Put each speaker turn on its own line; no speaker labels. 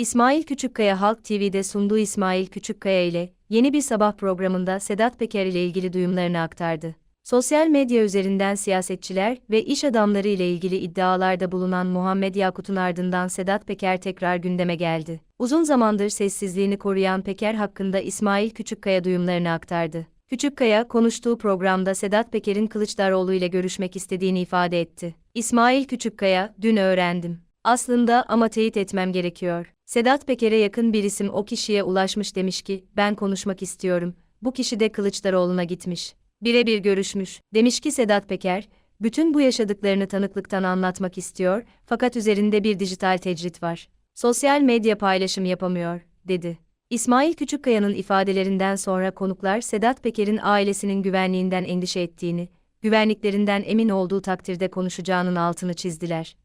İsmail Küçükkaya Halk TV'de sunduğu İsmail Küçükkaya ile yeni bir sabah programında Sedat Peker ile ilgili duyumlarını aktardı. Sosyal medya üzerinden siyasetçiler ve iş adamları ile ilgili iddialarda bulunan Muhammed Yakut'un ardından Sedat Peker tekrar gündeme geldi. Uzun zamandır sessizliğini koruyan Peker hakkında İsmail Küçükkaya duyumlarını aktardı. Küçükkaya konuştuğu programda Sedat Peker'in Kılıçdaroğlu ile görüşmek istediğini ifade etti. İsmail Küçükkaya, dün öğrendim. Aslında ama teyit etmem gerekiyor. Sedat Peker'e yakın bir isim o kişiye ulaşmış demiş ki, ben konuşmak istiyorum. Bu kişi de Kılıçdaroğlu'na gitmiş. Birebir görüşmüş. Demiş ki Sedat Peker, bütün bu yaşadıklarını tanıklıktan anlatmak istiyor, fakat üzerinde bir dijital tecrit var. Sosyal medya paylaşım yapamıyor, dedi. İsmail Küçükkaya'nın ifadelerinden sonra konuklar Sedat Peker'in ailesinin güvenliğinden endişe ettiğini, güvenliklerinden emin olduğu takdirde konuşacağının altını çizdiler.